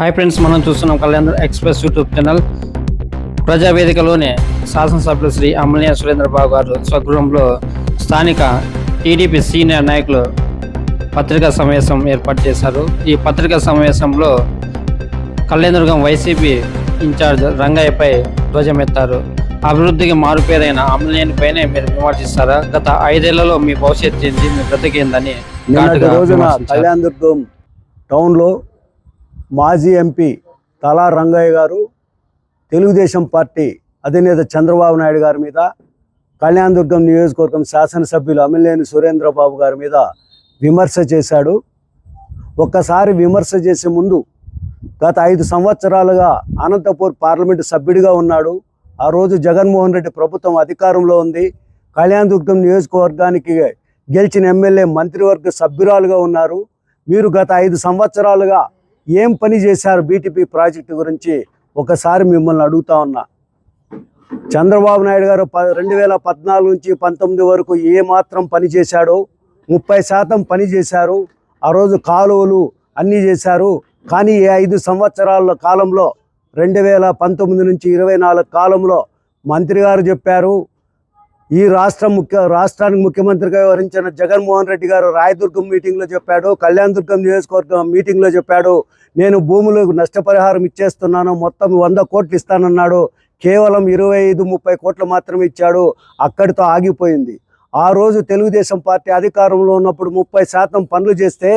Hi friends మనం చూస్తున్నాం Kalyan express YouTube channel. ప్రజావేదికలోని శాసనసభ్యులు శ్రీ అమలియ సురేంద్రబాబు గారు స్వగృహంలో స్థానిక టీడీపీ సీనియర్ నాయకులు పత్రికా సమావేశం ఏర్పాటు చేశారు. ఈ పత్రికా సమావేశంలో కళ్యాణదుర్గం వైసీపీ ఇన్ఛార్జ్ రంగయ్యపై ధ్వజమెత్తారు. అభివృద్ధికి మారుపేరైన అమలియని పైనే మీరు విమర్శిస్తారా? గత ఐదేళ్ళలో మీ భవిష్యత్తు మీ బ్రతికేందని రోజున. కళ్యాణ్ దుర్గం టౌన్లో మాజీ ఎంపీ తలా రంగయ్య గారు తెలుగుదేశం పార్టీ అధినేత చంద్రబాబు నాయుడు గారి మీద కళ్యాణదుర్గం నియోజకవర్గం శాసనసభ్యులు అమిలేని సురేంద్రబాబు గారి మీద విమర్శ చేశాడు. ఒక్కసారి విమర్శ చేసే ముందు గత ఐదు సంవత్సరాలుగా అనంతపూర్ పార్లమెంటు సభ్యుడిగా ఉన్నాడు. ఆ రోజు జగన్మోహన్ రెడ్డి ప్రభుత్వం అధికారంలో ఉంది. కళ్యాణదుర్గం నియోజకవర్గానికి గెలిచిన ఎమ్మెల్యే మంత్రివర్గ సభ్యురాలుగా ఉన్నారు. మీరు గత ఐదు సంవత్సరాలుగా ఏం పని చేశారు బీటీపీ ప్రాజెక్టు గురించి ఒకసారి మిమ్మల్ని అడుగుతా ఉన్నా. చంద్రబాబు నాయుడు గారు ప రెండు వేల పద్నాలుగు నుంచి పంతొమ్మిది వరకు ఏ మాత్రం పని చేశాడో? ముప్పై శాతం పని చేశారు. ఆ రోజు కాలువలు అన్నీ చేశారు. కానీ ఈ ఐదు సంవత్సరాల కాలంలో రెండు వేల పంతొమ్మిది నుంచి ఇరవై నాలుగు కాలంలో మంత్రి గారు చెప్పారు ఈ రాష్ట్ర ముఖ్య రాష్ట్రానికి ముఖ్యమంత్రిగా వివరించిన జగన్మోహన్ రెడ్డి గారు రాయదుర్గం మీటింగ్లో చెప్పాడు కళ్యాణదుర్గం నియోజకవర్గం మీటింగ్లో చెప్పాడు నేను భూములకు నష్టపరిహారం ఇచ్చేస్తున్నాను మొత్తం వంద కోట్లు ఇస్తానన్నాడు కేవలం ఇరవై ఐదు ముప్పై కోట్లు మాత్రమే ఇచ్చాడు అక్కడితో ఆగిపోయింది. ఆ రోజు తెలుగుదేశం పార్టీ అధికారంలో ఉన్నప్పుడు ముప్పై శాతం పనులు చేస్తే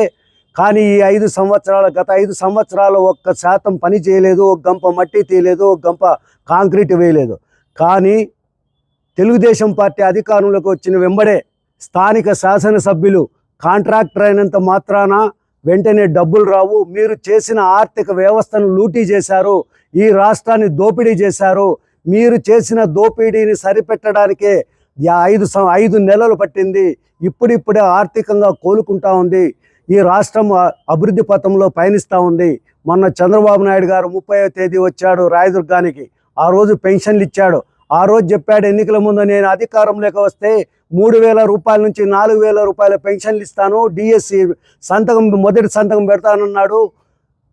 కానీ ఈ ఐదు సంవత్సరాల గత ఐదు సంవత్సరాలు ఒక్క శాతం పని చేయలేదు ఒక గంప మట్టి తీయలేదు ఒక గంప కాంక్రీట్ వేయలేదు. కానీ తెలుగుదేశం పార్టీ అధికారంలోకి వచ్చిన వెంబడే స్థానిక శాసనసభ్యులు కాంట్రాక్టర్ అయినంత మాత్రాన వెంటనే డబ్బులు రావు. మీరు చేసిన ఆర్థిక వ్యవస్థను లూటీ చేశారు. ఈ రాష్ట్రాన్ని దోపిడీ చేశారు. మీరు చేసిన దోపిడీని సరిపెట్టడానికే ఐదు ఐదు నెలలు పట్టింది. ఇప్పుడిప్పుడే ఆర్థికంగా కోలుకుంటా ఉంది. ఈ రాష్ట్రం అభివృద్ధి పథంలో పయనిస్తూ ఉంది. మొన్న చంద్రబాబు నాయుడు గారు ముప్పైవ తేదీ వచ్చాడు రాయదుర్గానికి. ఆ రోజు పెన్షన్లు ఇచ్చాడు ఆ రోజు చెప్పాడు ఎన్నికల ముందు నేను అధికారంలోకి వస్తే మూడు వేల రూపాయల నుంచి నాలుగు వేల రూపాయల పెన్షన్లు ఇస్తాను డిఎస్సి సంతకం మొదటి సంతకం పెడతానన్నాడు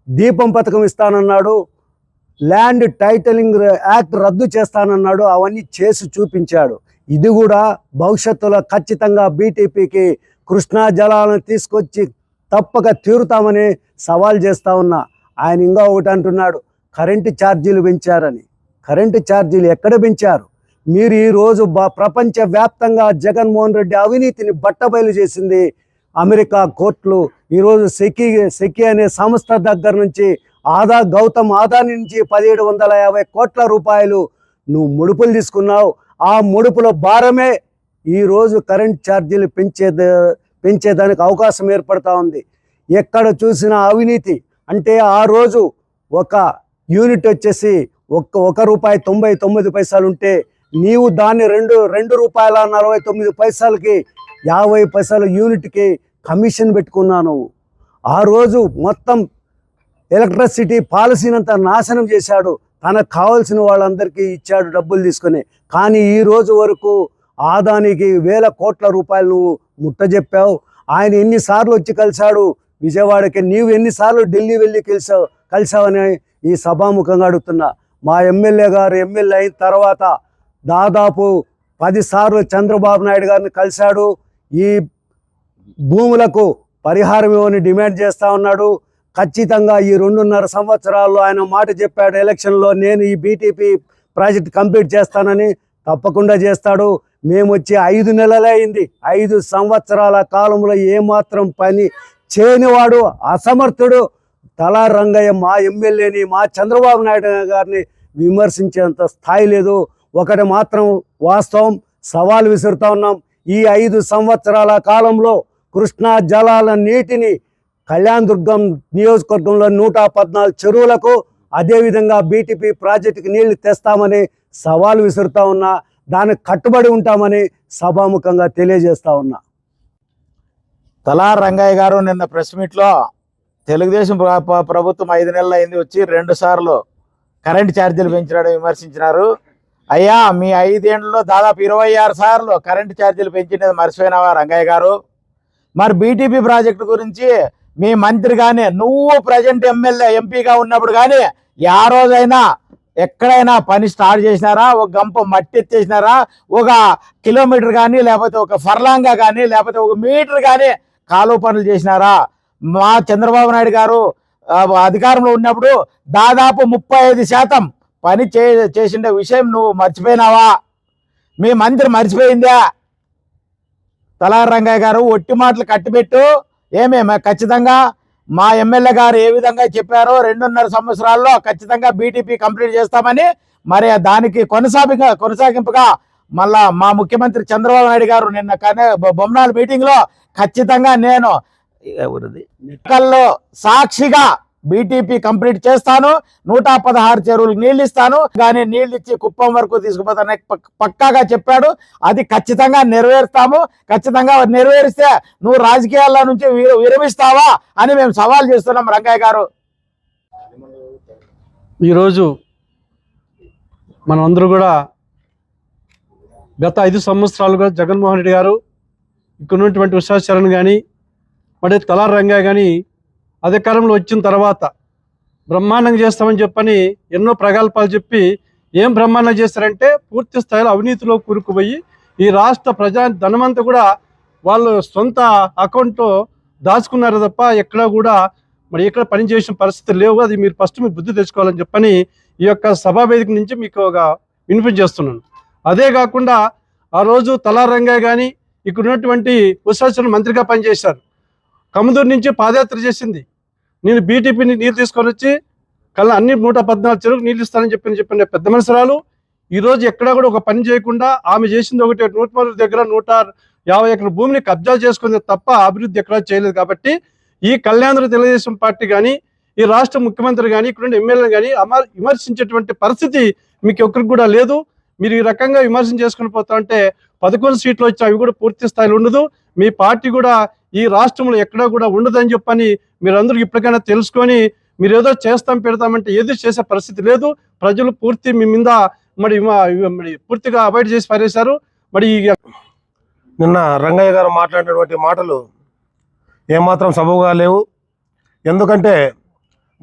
దీపం పథకం ఇస్తానన్నాడు ల్యాండ్ టైటిలింగ్ యాక్ట్ రద్దు చేస్తానన్నాడు అవన్నీ చేసి చూపించాడు. ఇది కూడా భవిష్యత్తులో ఖచ్చితంగా బీటీపీకి కృష్ణా జలాలను తీసుకొచ్చి తప్పక తీరుతామని సవాల్ చేస్తా ఉన్నా. ఆయన ఇంకా ఒకటి అంటున్నాడు కరెంటు ఛార్జీలు పెంచారని. కరెంటు ఛార్జీలు ఎక్కడ పెంచారు? మీరు ఈరోజు బా ప్రపంచవ్యాప్తంగా జగన్మోహన్ రెడ్డి అవినీతిని బట్టబయలు చేసింది అమెరికా కోర్టులు. ఈరోజు సెకి సెకి అనే సంస్థ దగ్గర నుంచి ఆదా గౌతమ్ ఆదాని నుంచి పదిహేడు వందల యాభై కోట్ల రూపాయలు నువ్వు ముడుపులు తీసుకున్నావు. ఆ ముడుపుల భారమే ఈరోజు కరెంట్ ఛార్జీలు పెంచే పెంచేదానికి అవకాశం ఏర్పడతా ఉంది. ఎక్కడ చూసినా అవినీతి. అంటే ఆ రోజు ఒక యూనిట్ వచ్చేసి ఒక్క ఒక రూపాయి తొంభై తొమ్మిది పైసలు ఉంటే నీవు దాన్ని రెండు రెండు రూపాయల నలభై తొమ్మిది పైసలకి యాభై పైసలు యూనిట్కి కమిషన్ పెట్టుకున్నాను. ఆ రోజు మొత్తం ఎలక్ట్రిసిటీ పాలసీనంతా నాశనం చేశాడు. తనకు కావాల్సిన వాళ్ళందరికీ ఇచ్చాడు డబ్బులు తీసుకొని. కానీ ఈ రోజు వరకు ఆదానికి వేల కోట్ల రూపాయలు నువ్వు ముట్టజెప్పావు. ఆయన ఎన్నిసార్లు వచ్చి కలిశాడు? విజయవాడకి నీవు ఎన్నిసార్లు ఢిల్లీ వెళ్ళి కలిసావు కలిసావని ఈ సభాముఖంగా అడుగుతున్నా. మా ఎమ్మెల్యే గారు ఎమ్మెల్యే అయిన తర్వాత దాదాపు పదిసార్లు చంద్రబాబు నాయుడు గారిని కలిశాడు. ఈ భూములకు పరిహారం ఇవ్వని డిమాండ్ చేస్తా ఉన్నాడు. ఖచ్చితంగా ఈ రెండున్నర సంవత్సరాల్లో ఆయన మాట చెప్పాడు ఎలక్షన్లో నేను ఈ బీటీపీ ప్రాజెక్ట్ కంప్లీట్ చేస్తానని తప్పకుండా చేస్తాడు. మేము వచ్చి ఐదు నెలలే అయింది. ఐదు సంవత్సరాల కాలంలో ఏమాత్రం పని చేయనివాడు అసమర్థుడు తలా రంగయ్య మా ఎమ్మెల్యేని మా చంద్రబాబు నాయుడు గారిని విమర్శించేంత స్థాయి లేదు. ఒకటి మాత్రం వాస్తవం సవాల్ విసురుతా ఉన్నాం. ఈ ఐదు సంవత్సరాల కాలంలో కృష్ణా జలాల నీటిని కళ్యాణ్ దుర్గం నియోజకవర్గంలో నూట పద్నాలుగు చెరువులకు అదేవిధంగా బీటీపీ ప్రాజెక్టుకి నీళ్ళు తెస్తామని సవాల్ విసురుతా ఉన్నా దానికి కట్టుబడి ఉంటామని సభాముఖంగా తెలియజేస్తా ఉన్నా. తలా రంగయ్య గారు నిన్న ప్రెస్ మీట్లో తెలుగుదేశం ప్రభుత్వం ఐదు నెలలు అయింది వచ్చి రెండు సార్లు కరెంట్ ఛార్జీలు పెంచినాడని విమర్శించినారు. అయ్యా మీ ఐదేళ్ళలో దాదాపు ఇరవై ఆరు సార్లు కరెంట్ ఛార్జీలు పెంచినది మర్చిపోయినావా రంగయ్య గారు. మరి బీటీపీ ప్రాజెక్టు గురించి మీ మంత్రి కానీ నువ్వు ప్రజెంట్ ఎమ్మెల్యే ఎంపీగా ఉన్నప్పుడు కానీ ఆ రోజైనా ఎక్కడైనా పని స్టార్ట్ చేసినారా? ఒక గంప మట్టి ఎత్తేసినారా? ఒక కిలోమీటర్ కానీ లేకపోతే ఒక ఫర్లాంగా కానీ లేకపోతే ఒక మీటర్ కానీ కాలువ పనులు చేసినారా? మా చంద్రబాబు నాయుడు గారు అధికారంలో ఉన్నప్పుడు దాదాపు ముప్పై ఐదు శాతం పని చే చేసిన విషయం నువ్వు మర్చిపోయినావా? మీ మంత్రి మర్చిపోయిందా? తలారంగయ్య గారు ఒట్టి మాటలు కట్టిపెట్టు. ఏమేమి ఖచ్చితంగా మా ఎమ్మెల్యే గారు ఏ విధంగా చెప్పారో రెండున్నర సంవత్సరాల్లో ఖచ్చితంగా బీటీపీ కంప్లీట్ చేస్తామని మరి దానికి కొనసాగింపుగా కొనసాగింపుగా మళ్ళా మా ముఖ్యమంత్రి చంద్రబాబు నాయుడు గారు నిన్న కనే బొమ్మనాల మీటింగ్లో ఖచ్చితంగా నేను ఎవరిది ఎన్నికల్లో సాక్షిగా బీటీపీ కంప్లీట్ చేస్తాను. నూట పదహారు చెరువులు నీళ్ళు ఇస్తాను కానీ నీళ్ళు ఇచ్చి కుప్పం వరకు తీసుకుపోతాను పక్- పక్కాగా చెప్పాడు. అది ఖచ్చితంగా నెరవేరుస్తాము. ఖచ్చితంగా నెరవేరిస్తే నువ్వు రాజకీయాల నుంచి విర- విరమిస్తావా అని మేము సవాల్ చేస్తున్నాం రంగయ్య గారు. ఈరోజు మనమందరూ కూడా గత ఐదు సంవత్సరాలుగా జగన్మోహన్ రెడ్డి గారు ఇక్కడ ఉన్నటువంటి ఉషాచరణ్ కానీ మరి తలార్ రంగయ్య కానీ అధికారంలో వచ్చిన తర్వాత బ్రహ్మాండంగా చేస్తామని చెప్పని ఎన్నో ప్రగల్పాలు చెప్పి ఏం బ్రహ్మాండం చేస్తారంటే పూర్తి స్థాయిలో అవినీతిలో కూరుకుపోయి ఈ రాష్ట్ర ప్రజా ధనమంతా కూడా వాళ్ళు సొంత అకౌంట్లో దాచుకున్నారు తప్ప ఎక్కడ కూడా మరి ఎక్కడ పనిచేసిన పరిస్థితి లేవు. అది మీరు ఫస్ట్ మీరు బుద్ధి తెచ్చుకోవాలని చెప్పని ఈ యొక్క సభా వేదిక నుంచి మీకు ఒక వినిపించేస్తున్నాను అదే కాకుండా ఆ రోజు తలార్ కానీ ఇక్కడ ఉన్నటువంటి ఉత్సాహ మంత్రిగా పనిచేశారు. కమదూరు నుంచి పాదయాత్ర చేసింది. నేను బీటీపీని నీరు తీసుకొని వచ్చి కళ్ళ అన్ని నూట పద్నాలుగు చెరువుకు నీళ్ళు ఇస్తానని చెప్పి చెప్పిన పెద్ద మనుషురాలు. ఈరోజు ఎక్కడా కూడా ఒక పని చేయకుండా ఆమె చేసింది ఒకటి నూట దగ్గర నూట యాభై ఎకరాల భూమిని కబ్జా చేసుకుంది తప్ప అభివృద్ధి ఎక్కడా చేయలేదు కాబట్టి ఈ కళ్యాణ తెలుగుదేశం పార్టీ కానీ ఈ రాష్ట్ర ముఖ్యమంత్రి కానీ ఇక్కడ ఎమ్మెల్యే కానీ అమర్ విమర్శించేటువంటి పరిస్థితి మీకు ఎక్కడికి కూడా లేదు. మీరు ఈ రకంగా విమర్శన చేసుకుని పోతా ఉంటే పదకొండు సీట్లు వచ్చి అవి కూడా పూర్తి స్థాయిలో ఉండదు. మీ పార్టీ కూడా ఈ రాష్ట్రంలో ఎక్కడా కూడా ఉండదని చెప్పని మీరందరూ ఇప్పటికైనా తెలుసుకొని మీరు ఏదో చేస్తాం పెడతామంటే ఏది చేసే పరిస్థితి లేదు. ప్రజలు పూర్తి మీ మీద మరి మా- మరి పూర్తిగా అవాయిడ్ చేసి పారేశారు. మరి నిన్న రంగయ్య గారు మాట్లాడినటువంటి మాటలు ఏమాత్రం సబబుగా లేవు. ఎందుకంటే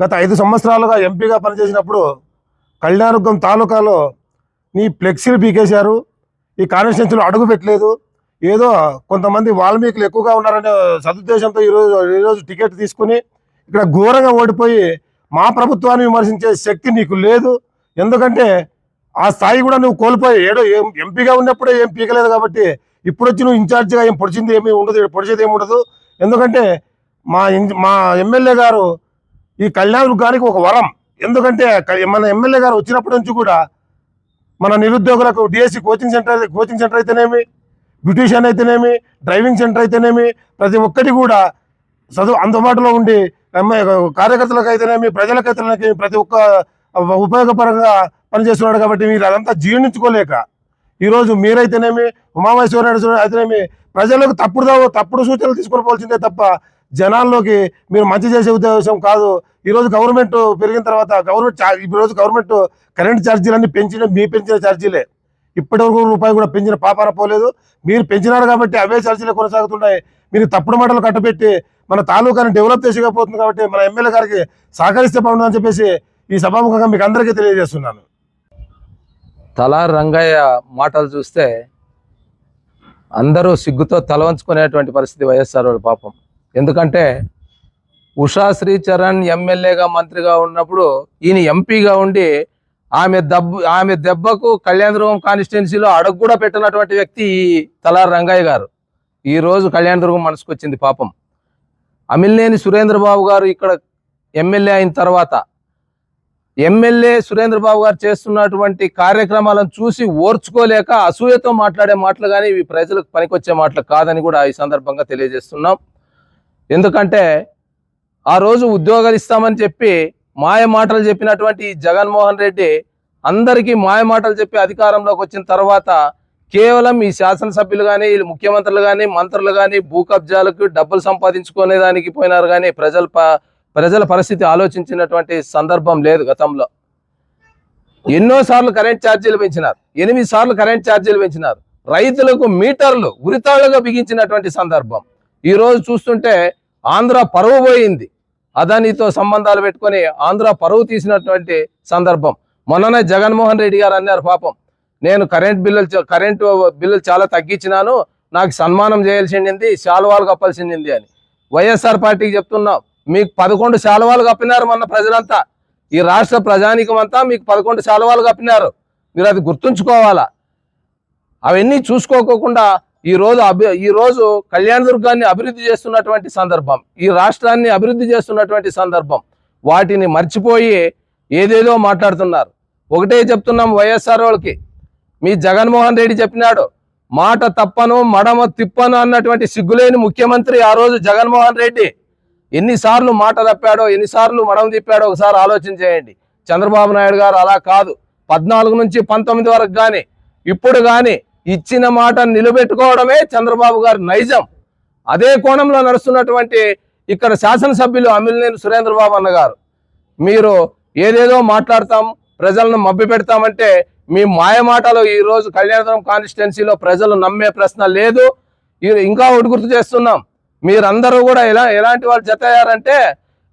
గత ఐదు సంవత్సరాలుగా ఎంపీగా పనిచేసినప్పుడు కళ్యాణదుర్గం తాలూకాలో నీ ఫ్లెక్సీలు పీకేశారు. ఈ కాన్స్టిట్యున్సీలో అడుగు పెట్టలేదు. ఏదో కొంతమంది వాల్మీకులు ఎక్కువగా ఉన్నారనే సదుద్దేశంతో ఈరోజు ఈరోజు టికెట్ తీసుకుని ఇక్కడ ఘోరంగా ఓడిపోయి మా ప్రభుత్వాన్ని విమర్శించే శక్తి నీకు లేదు. ఎందుకంటే ఆ స్థాయి కూడా నువ్వు కోల్పోయి ఏడో ఏం ఎంపీగా ఉన్నప్పుడే ఏం పీకలేదు కాబట్టి ఇప్పుడు వచ్చి నువ్వు ఇన్ఛార్జిగా ఏం పొడిచింది ఏమీ ఉండదు పొడిచేది ఏమి ఉండదు. ఎందుకంటే మా మా ఎమ్మెల్యే గారు ఈ కళ్యాణ గారికి ఒక వరం. ఎందుకంటే క- మన ఎమ్మెల్యే గారు వచ్చినప్పటి నుంచి కూడా మన నిరుద్యోగులకు DSC coaching centre coaching centre అయితేనేమి బ్యూటీషియన్ అయితేనేమి డ్రైవింగ్ సెంటర్ అయితేనేమి ప్రతి ఒక్కటి కూడా చదువు అందుబాటులో ఉండి కార్యకర్తలకు అయితేనేమి ప్రజలకైతేనేమి ప్రతి ఒక్క ఉపయోగపరంగా పనిచేస్తున్నాడు కాబట్టి మీరు అదంతా జీర్ణించుకోలేక ఈరోజు మీరైతేనేమి ఉమామేశ్వర అయితేనేమి ప్రజలకు తప్పుడు తప్పుడు సూచనలు తీసుకురపోవాల్సిందే తప్ప జనాల్లోకి మీరు మంచి చేసే ఉద్దేశం కాదు. ఈరోజు గవర్నమెంట్ పెరిగిన తర్వాత గవర్నమెంట్ ఈరోజు ఈ రోజు గవర్నమెంట్ కరెంట్ ఛార్జీలన్నీ పెంచిన మీ పెంచిన ఛార్జీలే. ఇప్పటివరకు రూపాయి కూడా పెంచిన పాపాన పోలేదు. మీరు పెంచినారు కాబట్టి అవే ఛార్జీలే కొనసాగుతున్నాయి. మీరు తప్పుడు మాటలు కట్టబెట్టి మన తాలూకాని డెవలప్ చేసేకపోతుంది కాబట్టి మన ఎమ్మెల్యే గారికి సహకరిస్తే బాగుందని చెప్పేసి ఈ సభాముఖంగా మీకు అందరికీ తెలియజేస్తున్నాను. తలా రంగయ్య మాటలు చూస్తే అందరూ సిగ్గుతో తలవంచుకునేటువంటి పరిస్థితి వైఎస్ఆర్ పాపం. ఎందుకంటే ఉషా శ్రీచరణ్ ఎమ్మెల్యేగా మంత్రిగా ఉన్నప్పుడు ఈయన ఎంపీగా ఉండి ఆమె దెబ్బ ఆమె దెబ్బకు కళ్యాణదుర్గం కాన్స్టిట్యున్సీలో అడుగు కూడా పెట్టినటువంటి వ్యక్తి ఈ రంగయ్య గారు. ఈ రోజు కళ్యాణదుర్గం మనసుకు వచ్చింది పాపం. అమిల్నేని సురేంద్రబాబు గారు ఇక్కడ ఎమ్మెల్యే అయిన తర్వాత ఎమ్మెల్యే సురేంద్రబాబు గారు చేస్తున్నటువంటి కార్యక్రమాలను చూసి ఓర్చుకోలేక అసూయతో మాట్లాడే మాటలు కానీ ఇవి ప్రజలకు పనికొచ్చే మాటలు కాదని కూడా ఈ సందర్భంగా తెలియజేస్తున్నాం. ఎందుకంటే ఆ రోజు ఉద్యోగాలు ఇస్తామని చెప్పి మాయ మాటలు చెప్పినటువంటి జగన్మోహన్ రెడ్డి అందరికీ మాయ మాటలు చెప్పి అధికారంలోకి వచ్చిన తర్వాత కేవలం ఈ శాసనసభ్యులు కానీ వీళ్ళు ముఖ్యమంత్రులు కానీ మంత్రులు కానీ భూ కబ్జాలకు డబ్బులు సంపాదించుకునే దానికి పోయినారు కానీ ప్రజల ప్రజల పరిస్థితి ఆలోచించినటువంటి సందర్భం లేదు గతంలో. ఎన్నో సార్లు కరెంట్ ఛార్జీలు పెంచినారు. ఎనిమిది సార్లు కరెంట్ ఛార్జీలు పెంచినారు. రైతులకు మీటర్లు ఉరితాళ్ళుగా బిగించినటువంటి సందర్భం. ఈరోజు చూస్తుంటే ఆంధ్ర పరువు పోయింది. అదానితో సంబంధాలు పెట్టుకొని ఆంధ్ర పరువు తీసినటువంటి సందర్భం. మొన్ననే జగన్మోహన్ రెడ్డి గారు అన్నారు పాపం. నేను కరెంట్ బిల్లులు కరెంటు బిల్లులు చాలా తగ్గించినాను నాకు సన్మానం చేయాల్సింది శాలువాలు కప్పాల్సింది అని. వైఎస్ఆర్ పార్టీకి చెప్తున్నాం మీకు పదకొండు శాలువాలు కప్పినారు మొన్న ప్రజలంతా. ఈ రాష్ట్ర ప్రజానికం అంతా మీకు పదకొండు శాలువాలు కప్పినారు. మీరు అది గుర్తుంచుకోవాలా? అవన్నీ చూసుకోకోకుండా ఈ రోజు అభి ఈరోజు కళ్యాణదుర్గాన్ని కళ్యాణ దుర్గాన్ని అభివృద్ధి చేస్తున్నటువంటి సందర్భం ఈ రాష్ట్రాన్ని అభివృద్ధి చేస్తున్నటువంటి సందర్భం వాటిని మర్చిపోయి ఏదేదో మాట్లాడుతున్నారు. ఒకటే చెప్తున్నాం వైఎస్ఆర్ వాళ్ళకి. మీ జగన్మోహన్ రెడ్డి చెప్పినాడు మాట తప్పను మడమ తిప్పను అన్నటువంటి సిగ్గులేని ముఖ్యమంత్రి ఆ రోజు జగన్మోహన్ రెడ్డి. ఎన్నిసార్లు మాట తప్పాడో ఎన్నిసార్లు మడమ తిప్పాడో ఒకసారి ఆలోచన చేయండి. చంద్రబాబు నాయుడు గారు అలా కాదు. పద్నాలుగు నుంచి పంతొమ్మిది వరకు కానీ ఇప్పుడు కానీ ఇచ్చిన మాట నిలబెట్టుకోవడమే చంద్రబాబు గారి నైజం. అదే కోణంలో నడుస్తున్నటువంటి ఇక్కడ శాసనసభ్యులు అమిలినేని సురేంద్రబాబు అన్న గారు మీరు ఏదేదో మాట్లాడతాం ప్రజలను మబ్బి పెడతామంటే మీ మాయ ఈరోజు ఈ రోజు కళ్యాణపురం కాన్స్టిట్యున్సీలో ప్రజలు నమ్మే ప్రశ్న లేదు. ఇంకా ఒకటి గుర్తు చేస్తున్నాం మీరందరూ కూడా ఎలా ఎలాంటి వాళ్ళు జత అయ్యారంటే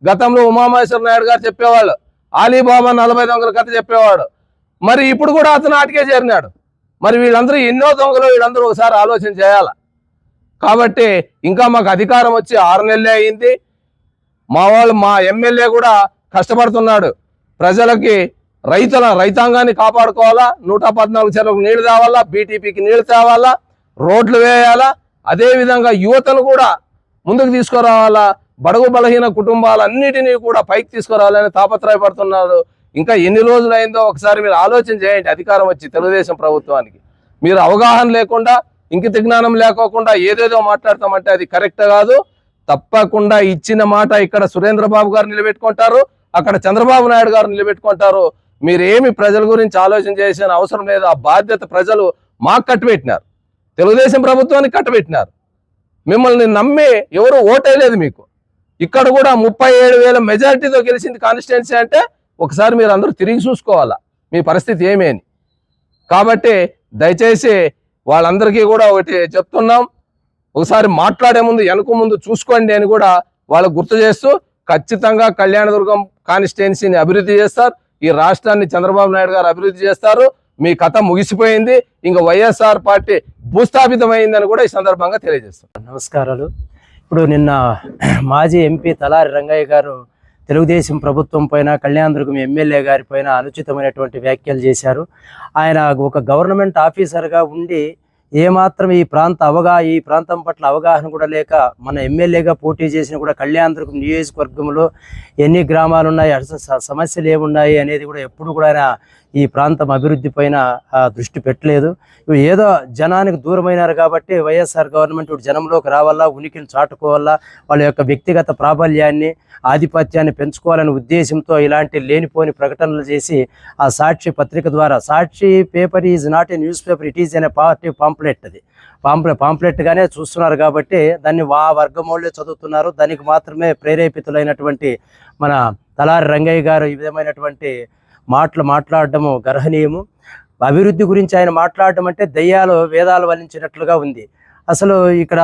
గతంలో ఉమామహేశ్వర నాయుడు గారు చెప్పేవాళ్ళు ఆలీబాబా నలభై దొంగల కథ చెప్పేవాడు. మరి ఇప్పుడు కూడా అతను ఆటికే చేరినాడు. మరి వీళ్ళందరూ ఎన్నో దొంగలు వీళ్ళందరూ ఒకసారి ఆలోచన చేయాలి. కాబట్టి ఇంకా మాకు అధికారం వచ్చి ఆరు నెలలే అయింది. మా వాళ్ళు మా ఎమ్మెల్యే కూడా కష్టపడుతున్నాడు. ప్రజలకి రైతుల రైతాంగాన్ని కాపాడుకోవాలా నూట పద్నాలుగు చెరువులకు నీళ్ళు తేవాలా బీటీపీకి నీళ్ళు తేవాలా రోడ్లు వేయాలా అదేవిధంగా యువతను కూడా ముందుకు తీసుకురావాలా బడుగు బలహీన కుటుంబాలన్నిటినీ కూడా పైకి తీసుకురావాలని తాపత్రయపడుతున్నారు ఇంకా ఎన్ని రోజులు అయిందో ఒకసారి మీరు ఆలోచన చేయండి. అధికారం వచ్చి తెలుగుదేశం ప్రభుత్వానికి. మీరు అవగాహన లేకుండా ఇంకిత జ్ఞానం లేకోకుండా ఏదేదో మాట్లాడతామంటే అది కరెక్ట్ కాదు. తప్పకుండా ఇచ్చిన మాట ఇక్కడ సురేంద్రబాబు గారు నిలబెట్టుకుంటారు. అక్కడ చంద్రబాబు నాయుడు గారు నిలబెట్టుకుంటారు. మీరేమి ప్రజల గురించి ఆలోచన చేసిన అవసరం లేదు. ఆ బాధ్యత ప్రజలు మాకు కట్టుబెట్టినారు తెలుగుదేశం ప్రభుత్వానికి కట్టబెట్టినారు మిమ్మల్ని నమ్మి ఎవరు ఓటేయలేదు మీకు. ఇక్కడ కూడా ముప్పై ఏడు వేల మెజారిటీతో గెలిచింది కాన్స్టిట్యున్సీ అంటే ఒకసారి మీరు అందరూ తిరిగి చూసుకోవాలా? మీ పరిస్థితి ఏమి అని. కాబట్టి దయచేసి వాళ్ళందరికీ కూడా ఒకటి చెప్తున్నాం. ఒకసారి మాట్లాడే ముందు వెనక ముందు చూసుకోండి అని కూడా వాళ్ళకు గుర్తు చేస్తూ ఖచ్చితంగా కళ్యాణదుర్గం కాన్స్టిట్యున్సీని అభివృద్ధి చేస్తారు. ఈ రాష్ట్రాన్ని చంద్రబాబు నాయుడు గారు అభివృద్ధి చేస్తారు. మీ కథ ముగిసిపోయింది. ఇంకా వైఎస్ఆర్ పార్టీ భూస్థాపితమైందని కూడా ఈ సందర్భంగా తెలియజేస్తాం. నమస్కారాలు. ఇప్పుడు నిన్న మాజీ ఎంపీ తలారి రంగయ్య గారు తెలుగుదేశం ప్రభుత్వం పైన కళ్యాణదుర్గం ఎమ్మెల్యే గారి పైన అనుచితమైనటువంటి వ్యాఖ్యలు చేశారు. ఆయన ఒక గవర్నమెంట్ ఆఫీసర్గా ఉండి ఏమాత్రం ఈ ప్రాంత అవగా ఈ ప్రాంతం పట్ల అవగాహన కూడా లేక మన ఎమ్మెల్యేగా పోటీ చేసిన కూడా కళ్యాణదుర్గం నియోజకవర్గంలో ఎన్ని గ్రామాలు ఉన్నాయి అసలు స- సమస్యలు ఏమున్నాయి అనేది కూడా ఎప్పుడు కూడా ఆయన ఈ ప్రాంతం అభివృద్ధి పైన దృష్టి పెట్టలేదు. ఏదో జనానికి దూరమైనారు కాబట్టి వైఎస్ఆర్ గవర్నమెంట్ జనంలోకి రావాలా ఉనికిని చాటుకోవాలా వాళ్ళ యొక్క వ్యక్తిగత ప్రాబల్యాన్ని ఆధిపత్యాన్ని పెంచుకోవాలనే ఉద్దేశంతో ఇలాంటి లేనిపోని ప్రకటనలు చేసి ఆ సాక్షి పత్రిక ద్వారా Sakshi paper is not a news paper it is అనే పార్టీ పాంప్లెట్ అది. పాంప్లెట్ పాంప్లెట్గానే చూస్తున్నారు కాబట్టి దాన్ని వా వర్గం వాళ్ళే చదువుతున్నారు. దానికి మాత్రమే ప్రేరేపితులైనటువంటి మన తలారి రంగయ్య గారు ఈ విధమైనటువంటి మాటలు మాట్లాడటము గర్హనీయము. అభివృద్ధి గురించి ఆయన మాట్లాడటం అంటే దయ్యాలు వేదాలు వలించినట్లుగా ఉంది. అసలు ఇక్కడ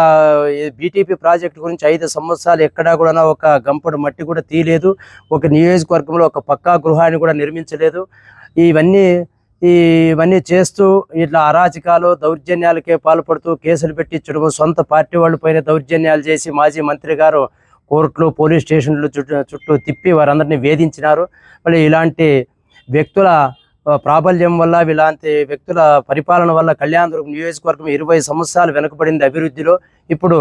బీటీపీ ప్రాజెక్ట్ గురించి ఐదు సంవత్సరాలు ఎక్కడా కూడా ఒక గంపడు మట్టి కూడా తీయలేదు. ఒక నియోజకవర్గంలో ఒక పక్కా గృహాన్ని కూడా నిర్మించలేదు. ఇవన్నీ ఈ ఇవన్నీ చేస్తూ ఇట్లా అరాచకాలు దౌర్జన్యాలకే పాల్పడుతూ కేసులు పెట్టించడం సొంత పార్టీ వాళ్ళ పైన దౌర్జన్యాలు చేసి మాజీ మంత్రి గారు కోర్టులు పోలీస్ స్టేషన్లు చుట్టూ చుట్టూ తిప్పి వారందరినీ వేధించినారు. మళ్ళీ ఇలాంటి వ్యక్తుల ప్రాబల్యం వల్ల ఇలాంటి వ్యక్తుల పరిపాలన వల్ల కళ్యాణదుర్గం నియోజకవర్గం ఇరవై సంవత్సరాలు వెనుకబడింది అభివృద్ధిలో. ఇప్పుడు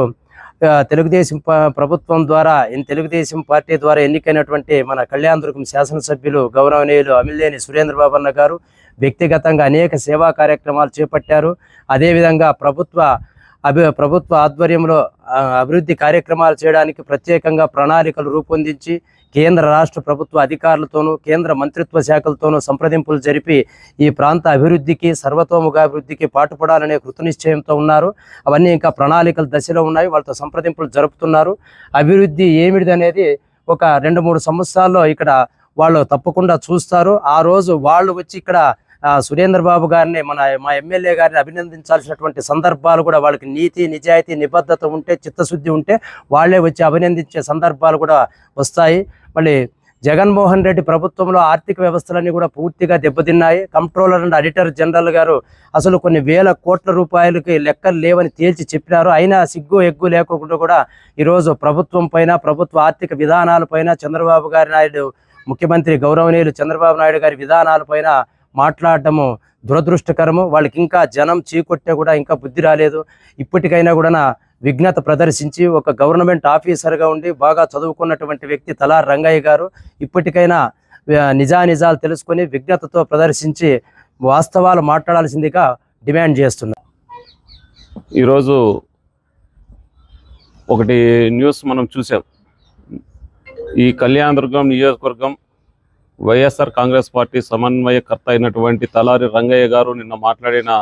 తెలుగుదేశం ప- ప్రభుత్వం ద్వారా తెలుగుదేశం పార్టీ ద్వారా ఎన్నికైనటువంటి మన కళ్యాణదుర్గం శాసనసభ్యులు గౌరవనీయులు అమిలేని సురేంద్రబాబు అన్న గారు వ్యక్తిగతంగా అనేక సేవా కార్యక్రమాలు చేపట్టారు. అదేవిధంగా ప్రభుత్వ అభి ప్రభుత్వ ఆధ్వర్యంలో అభివృద్ధి కార్యక్రమాలు చేయడానికి ప్రత్యేకంగా ప్రణాళికలు రూపొందించి కేంద్ర రాష్ట్ర ప్రభుత్వ అధికారులతోనూ కేంద్ర మంత్రిత్వ శాఖలతోనూ సంప్రదింపులు జరిపి ఈ ప్రాంత అభివృద్ధికి సర్వతోముఖ అభివృద్ధికి పాటుపడాలనే కృతనిశ్చయంతో ఉన్నారు. అవన్నీ ఇంకా ప్రణాళికల దశలో ఉన్నాయి. వాళ్ళతో సంప్రదింపులు జరుపుతున్నారు. అభివృద్ధి ఏమిటి అనేది ఒక రెండు మూడు సంవత్సరాల్లో ఇక్కడ వాళ్ళు తప్పకుండా చూస్తారు. ఆ రోజు వాళ్ళు వచ్చి ఇక్కడ సురేంద్ర బాబు గారిని మన మా ఎమ్మెల్యే గారిని అభినందించాల్సినటువంటి సందర్భాలు కూడా వాళ్ళకి నీతి నిజాయితీ నిబద్ధత ఉంటే చిత్తశుద్ధి ఉంటే వాళ్ళే వచ్చి అభినందించే సందర్భాలు కూడా వస్తాయి. మళ్ళీ జగన్మోహన్ రెడ్డి ప్రభుత్వంలో ఆర్థిక వ్యవస్థలన్నీ కూడా పూర్తిగా దెబ్బతిన్నాయి. కంట్రోలర్ అండ్ ఆడిటర్ జనరల్ గారు అసలు కొన్ని వేల కోట్ల రూపాయలకి లెక్కలు లేవని తేల్చి చెప్పినారు. అయినా సిగ్గు ఎగ్గు లేకుండా కూడా ఈరోజు ప్రభుత్వం పైన ప్రభుత్వ ఆర్థిక విధానాలపైన చంద్రబాబు గారి నాయుడు ముఖ్యమంత్రి గౌరవనీయులు చంద్రబాబు నాయుడు గారి విధానాలపైన మాట్లాడటము దురదృష్టకరము. వాళ్ళకి ఇంకా జనం చీకొట్టే కూడా ఇంకా బుద్ధి రాలేదు. ఇప్పటికైనా కూడా నా ప్రదర్శించి ఒక గవర్నమెంట్ ఆఫీసర్గా ఉండి బాగా చదువుకున్నటువంటి వ్యక్తి తలా రంగయ్య గారు ఇప్పటికైనా నిజానిజాలు తెలుసుకొని విజ్ఞతతో ప్రదర్శించి వాస్తవాలు మాట్లాడాల్సిందిగా డిమాండ్ చేస్తున్నారు ఈరోజు ఒకటి న్యూస్ మనం చూసాం. ఈ కళ్యాణ దుర్గం నియోజకవర్గం వైఎస్ఆర్ కాంగ్రెస్ పార్టీ సమన్వయకర్త అయినటువంటి తలారి రంగయ్య గారు నిన్న మాట్లాడిన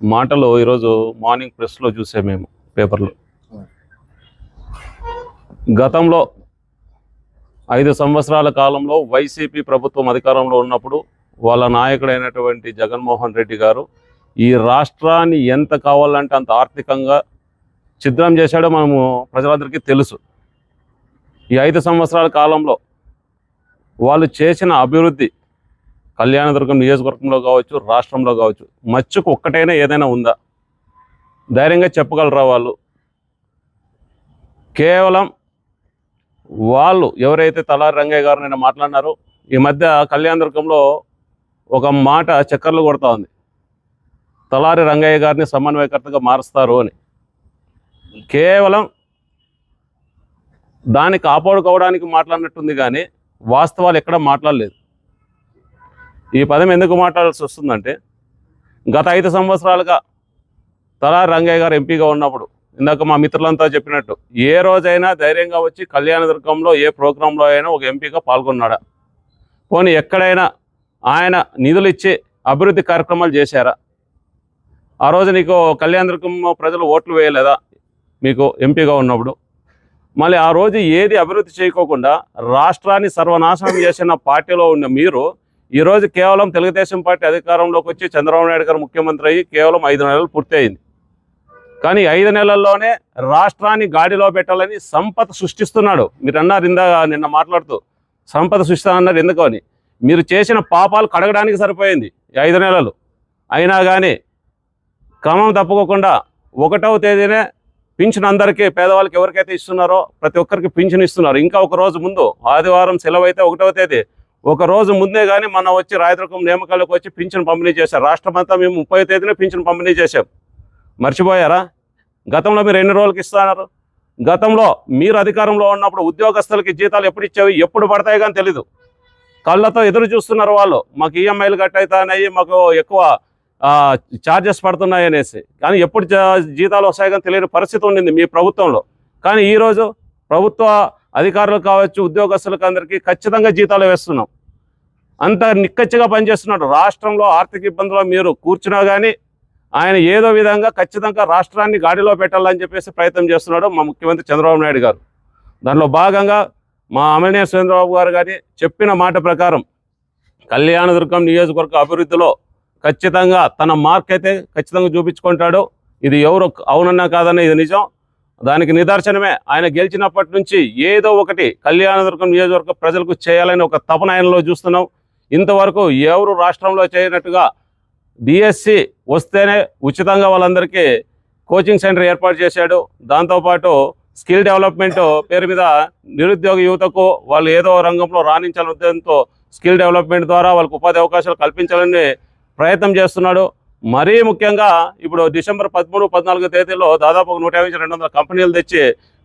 మాటలు ఈరోజు మార్నింగ్ ప్రెస్లో చూసాం మేము పేపర్లో. గతంలో ఐదు సంవత్సరాల కాలంలో వైసీపీ ప్రభుత్వం అధికారంలో ఉన్నప్పుడు వాళ్ళ నాయకుడైనటువంటి జగన్మోహన్ రెడ్డి గారు ఈ రాష్ట్రాన్ని ఎంత కావాలంటే అంత ఆర్థికంగా ఛిద్రం చేశాడో మనము ప్రజలందరికీ తెలుసు. ఈ ఐదు సంవత్సరాల కాలంలో వాళ్ళు చేసిన అభివృద్ధి కళ్యాణదుర్గం నియోజకవర్గంలో కావచ్చు రాష్ట్రంలో కావచ్చు మచ్చుకు ఒక్కటైనా ఏదైనా ఉందా? ధైర్యంగా చెప్పగలరా వాళ్ళు? కేవలం వాళ్ళు ఎవరైతే తలారి రంగయ్య గారు నిన్న మాట్లాడినారో ఈ మధ్య కళ్యాణదుర్గంలో ఒక మాట చక్కర్లు కొడతా ఉంది. తలారి రంగయ్య గారిని సమన్వయకర్తగా మారుస్తారు అని. కేవలం దాన్ని కాపాడుకోవడానికి మాట్లాడినట్టుంది కానీ వాస్తవాలు ఎక్కడ మాట్లాడలేదు. ఈ పదం ఎందుకు మాట్లాడాల్సి వస్తుందంటే గత ఐదు సంవత్సరాలుగా తలా రంగయ్య గారు ఎంపీగా ఉన్నప్పుడు ఇందాక మా మిత్రులంతా చెప్పినట్టు ఏ రోజైనా ధైర్యంగా వచ్చి కళ్యాణదుర్గంలో ఏ ప్రోగ్రాంలో అయినా ఒక ఎంపీగా పాల్గొన్నాడా? పోనీ ఎక్కడైనా ఆయన నిధులు ఇచ్చి అభివృద్ధి కార్యక్రమాలు చేశారా? ఆ రోజు నీకు కళ్యాణదుర్గం ప్రజలు ఓట్లు వేయలేదా? మీకు ఎంపీగా ఉన్నప్పుడు? మళ్ళీ ఆ రోజు ఏది అభివృద్ధి చేయకోకుండా రాష్ట్రాన్ని సర్వనాశనం చేసిన పార్టీలో ఉన్న మీరు ఈరోజు కేవలం తెలుగుదేశం పార్టీ అధికారంలోకి వచ్చి చంద్రబాబు నాయుడు గారు ముఖ్యమంత్రి అయ్యి కేవలం ఐదు నెలలు పూర్తయింది. కానీ ఐదు నెలల్లోనే రాష్ట్రాన్ని గాడిలో పెట్టాలని సంపద సృష్టిస్తున్నాడు. మీరు అన్నారు ఇందా నిన్న మాట్లాడుతూ సంపద సృష్టిస్తానన్నారు అన్నారు ఎందుకు అని. మీరు చేసిన పాపాలు కడగడానికి సరిపోయింది ఐదు నెలలు. అయినా కానీ క్రమం తప్పుకోకుండా ఒకటవ తేదీనే పింఛన్ అందరికీ పేదవాళ్ళకి ఎవరికైతే ఇస్తున్నారో ప్రతి ఒక్కరికి పింఛన్ ఇస్తున్నారు. ఇంకా ఒక రోజు ముందు ఆదివారం సెలవు అయితే ఒకటవ తేదీ. ఒక రోజు ముందే కానీ మన వచ్చి రాయదుర్గం నియామకాలకు వచ్చి పింఛన్ పంపిణీ చేశారు. రాష్ట్రం అంతా మేము ముప్పై తేదీనే పింఛన్ పంపిణీ చేశాం. మర్చిపోయారా? గతంలో మీరు ఎన్ని రోజులకి ఇస్తున్నారు? గతంలో మీరు అధికారంలో ఉన్నప్పుడు ఉద్యోగస్తులకి జీతాలు ఎప్పుడు ఇచ్చేవి ఎప్పుడు పడతాయి కానీ తెలీదు. కళ్ళతో ఎదురు చూస్తున్నారు వాళ్ళు. మాకు ఈఎంఐలు కట్ అవుతాయి మాకు ఎక్కువ ఛార్జెస్ పడుతున్నాయి అనేసి. కానీ ఎప్పుడు జా- జీతాలు వస్తాయి కానీ తెలియని పరిస్థితి ఉండింది మీ ప్రభుత్వంలో. కానీ ఈరోజు ప్రభుత్వ అధికారులు కావచ్చు ఉద్యోగస్తులకు అందరికీ ఖచ్చితంగా జీతాలు వేస్తున్నాం. అంత నిక్కచ్చిగా పనిచేస్తున్నాడు రాష్ట్రంలో ఆర్థిక ఇబ్బందులు మీరు కూర్చున్నా కానీ ఆయన ఏదో విధంగా ఖచ్చితంగా రాష్ట్రాన్ని గాడిలో పెట్టాలని చెప్పేసి ప్రయత్నం చేస్తున్నాడు మా ముఖ్యమంత్రి చంద్రబాబు నాయుడు గారు. దానిలో భాగంగా మా అమలనే సురేంద్రబాబు గారు కానీ చెప్పిన మాట ప్రకారం కళ్యాణదుర్గం నియోజకవర్గ అభివృద్ధిలో ఖచ్చితంగా తన మార్క్ అయితే ఖచ్చితంగా చూపించుకుంటాడు. ఇది ఎవరు అవునన్నా కాదన్నా ఇది నిజం. దానికి నిదర్శనమే ఆయన గెలిచినప్పటి నుంచి ఏదో ఒకటి కళ్యాణదుర్గం నియోజకవర్గ ప్రజలకు చేయాలని ఒక తపన ఆయనలో చూస్తున్నాం. ఇంతవరకు ఎవరు రాష్ట్రంలో చేయనట్టుగా డిఎస్సి వస్తేనే ఉచితంగా వాళ్ళందరికీ కోచింగ్ సెంటర్ ఏర్పాటు చేశాడు. దాంతోపాటు స్కిల్ డెవలప్మెంట్ పేరు మీద నిరుద్యోగ యువతకు వాళ్ళు ఏదో రంగంలో రాణించాలనే ఉద్దేశంతో స్కిల్ డెవలప్మెంట్ ద్వారా వాళ్ళకు ఉపాధి అవకాశాలు కల్పించాలని ప్రయత్నం చేస్తున్నాడు. మరీ ముఖ్యంగా ఇప్పుడు డిసెంబర్ పదమూడు పద్నాలుగు తేదీలో దాదాపు ఒక నూట యాభై రెండు వందల కంపెనీలు తెచ్చి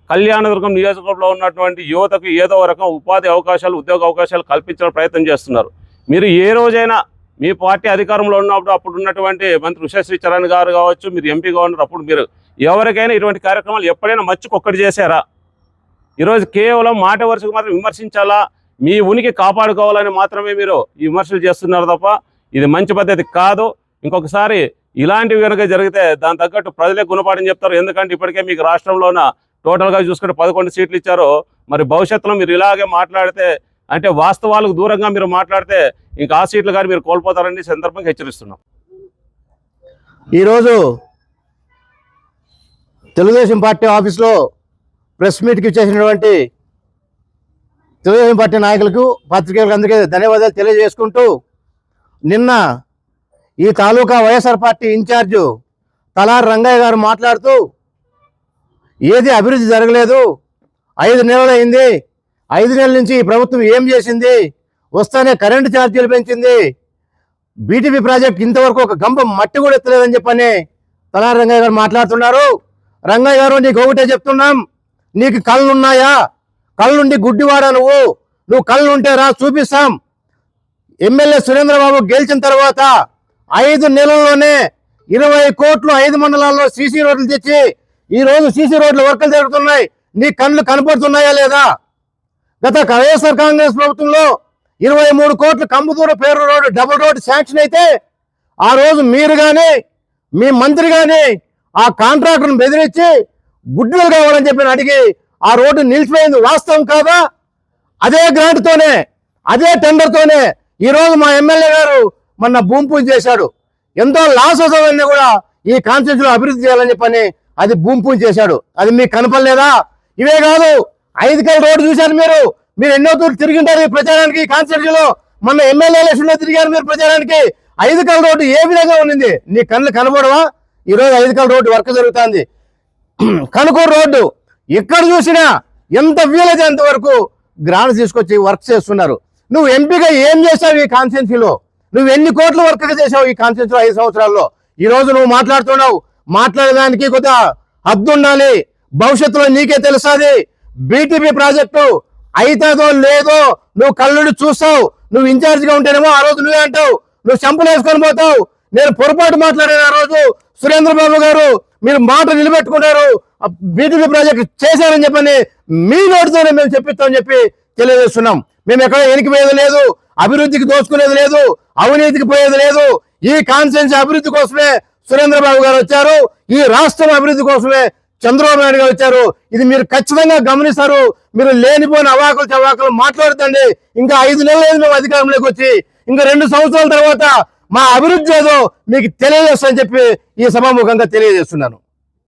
కళ్యాణదుర్గం నియోజకవర్గంలో ఉన్నటువంటి యువతకు ఏదో రకం ఉపాధి అవకాశాలు ఉద్యోగ అవకాశాలు కల్పించడం ప్రయత్నం చేస్తున్నారు. మీరు ఏ రోజైనా మీ పార్టీ అధికారంలో ఉన్నప్పుడు అప్పుడు ఉన్నటువంటి మంత్రి ఉషశ్రీ చరణ్ గారు కావచ్చు మీరు ఎంపీగా ఉన్నారు అప్పుడు మీరు ఎవరికైనా ఇటువంటి కార్యక్రమాలు ఎప్పుడైనా మచ్చుకు చేశారా? ఈరోజు కేవలం మాట వరుసకు మాత్రం విమర్శించాలా? మీ ఉనికి కాపాడుకోవాలని మాత్రమే మీరు ఈ విమర్శలు చేస్తున్నారు తప్ప ఇది మంచి పద్ధతి కాదు. ఇంకొకసారి ఇలాంటివి కనుక జరిగితే దాని తగ్గట్టు ప్రజలే గుణపాఠం చెప్తారు. ఎందుకంటే ఇప్పటికే మీకు రాష్ట్రంలోన టోటల్గా చూసుకుంటే పదకొండు సీట్లు ఇచ్చారు. మరి భవిష్యత్తులో మీరు ఇలాగే మాట్లాడితే అంటే వాస్తవాలకు దూరంగా మీరు మాట్లాడితే ఇంకా ఆ సీట్లు కానీ మీరు కోల్పోతారని సందర్భంగా హెచ్చరిస్తున్నాం. ఈరోజు తెలుగుదేశం పార్టీ ఆఫీస్లో ప్రెస్ మీట్కి ఇచ్చేసినటువంటి తెలుగుదేశం పార్టీ నాయకులకు పత్రికలకు అందరికీ ధన్యవాదాలు తెలియజేసుకుంటూ నిన్న ఈ taluka YSR party incharge Talari Rangaiah గారు మాట్లాడుతూ ఏది అభివృద్ధి జరగలేదు ఐదు నెలలు అయింది ఐదు నెలల నుంచి ఈ ప్రభుత్వం ఏం చేసింది వస్తానే కరెంటు ఛార్జీలు పెంచింది బీటీపీ ప్రాజెక్ట్ ఇంతవరకు ఒక గంప మట్టి కూడా ఎత్తలేదని చెప్పని తలారి రంగయ్య గారు మాట్లాడుతున్నారు. రంగయ్య గారు నీకు ఒకటే చెప్తున్నాం నీకు కళ్ళు ఉన్నాయా కళ్ళుండి గుడ్డివాడా నువ్వు? నువ్వు కళ్ళు ఉంటే రా చూపిస్తాం. ఎమ్మెల్యే సురేంద్రబాబు గెలిచిన తర్వాత ఐదు నెలల్లోనే ఇరవై కోట్లు ఐదు మండలాల్లో సీసీ రోడ్లు తెచ్చి ఈ రోజు సీసీ రోడ్లు వర్కలు జరుగుతున్నాయి. నీ కళ్ళు కనపడుతున్నాయా లేదా? గత వైఎస్ఆర్ కాంగ్రెస్ ప్రభుత్వంలో ఇరవై మూడు కోట్లు కంబదూర పేరు రోడ్డు డబుల్ రోడ్డు శాంక్షన్ అయితే ఆ రోజు మీరు కానీ మీ మంత్రి కానీ ఆ కాంట్రాక్టర్ని బెదిరించి గుడ్డలు కావాలని చెప్పి అడిగి ఆ రోడ్డు నిలిచిపోయింది. వాస్తవం కాదా? అదే గ్రాంట్తోనే అదే టెండర్తోనే ఈ రోజు మా ఎమ్మెల్యే గారు మొన్న భూమి పూజ చేశాడు. ఎంతో లాస్ వస్తుందని కూడా ఈ కాన్స్టిట్యూషన్ అభివృద్ధి చేయాలని చెప్పని అది భూమి పూజ చేశాడు. అది మీకు కనపడలేదా? ఇవే కాదు ఐదు కల రోడ్డు చూశారు మీరు. మీరు ఎన్నో తూర్లు తిరిగింటారు ఈ ప్రచారానికి కాన్స్టిట్యూషన్ మొన్న ఎమ్మెల్యే ఎలక్షన్ తిరిగారు మీరు ప్రచారానికి. ఐదు రోడ్డు ఏ విధంగా ఉండింది? నీ కళ్ళు కనబడవా? ఈరోజు ఐదు కల రోడ్డు వర్క్ జరుగుతుంది. కనుకూరు రోడ్డు ఎక్కడ చూసినా ఎంత వీలైతే అంతవరకు గ్రాండ్ తీసుకొచ్చి వర్క్ చేస్తున్నారు. నువ్వు ఎంపీగా ఏం చేశావు ఈ కాన్స్టిట్యున్సీలో నువ్వు ఎన్ని కోట్ల వర్క్ చేసావు ఈ కాన్స్టిట్యున్సీలో ఐదు సంవత్సరాల్లో? ఈ రోజు నువ్వు మాట్లాడుతున్నావు. మాట్లాడడానికి కొద్దిగా హద్దు ఉండాలి. భవిష్యత్తులో నీకే తెలుసాది బీటీపీ ప్రాజెక్టు అయితేదో లేదో నువ్వు కళ్ళుడు చూస్తావు. నువ్వు ఇన్ఛార్జిగా ఉంటేనేమో ఆ రోజు నువ్వే అంటావు. నువ్వు చంపలు వేసుకొని పోతావు. నేను పొరపాటు మాట్లాడాను ఆ రోజు. సురేంద్ర బాబు గారు మీరు మాట నిలబెట్టుకున్నారు బీటీపీ ప్రాజెక్ట్ చేశారని చెప్పని మీ నోటితోనే మేము చెప్పిస్తామని చెప్పి తెలియజేస్తున్నాం. మేము ఎక్కడ వెనక్కిపోయేది లేదు అభివృద్ధికి దోచుకునేది లేదు అవినీతికి పోయేది లేదు. ఈ కాన్సెన్స్ అభివృద్ధి కోసమే సురేంద్రబాబు గారు వచ్చారు ఈ రాష్ట్రం అభివృద్ధి కోసమే చంద్రబాబు నాయుడు గారు వచ్చారు. ఇది మీరు ఖచ్చితంగా గమనిస్తారు మీరు లేనిపోయిన అవాకులు చవాకులు మాట్లాడుతండి. ఇంకా ఐదు నెలలు లేదు మేము అధికారంలోకి వచ్చి. ఇంకా రెండు సంవత్సరాల తర్వాత మా అభివృద్ధి ఏదో మీకు తెలియజేస్తామని చెప్పి ఈ సభాముఖంగా తెలియజేస్తున్నాను.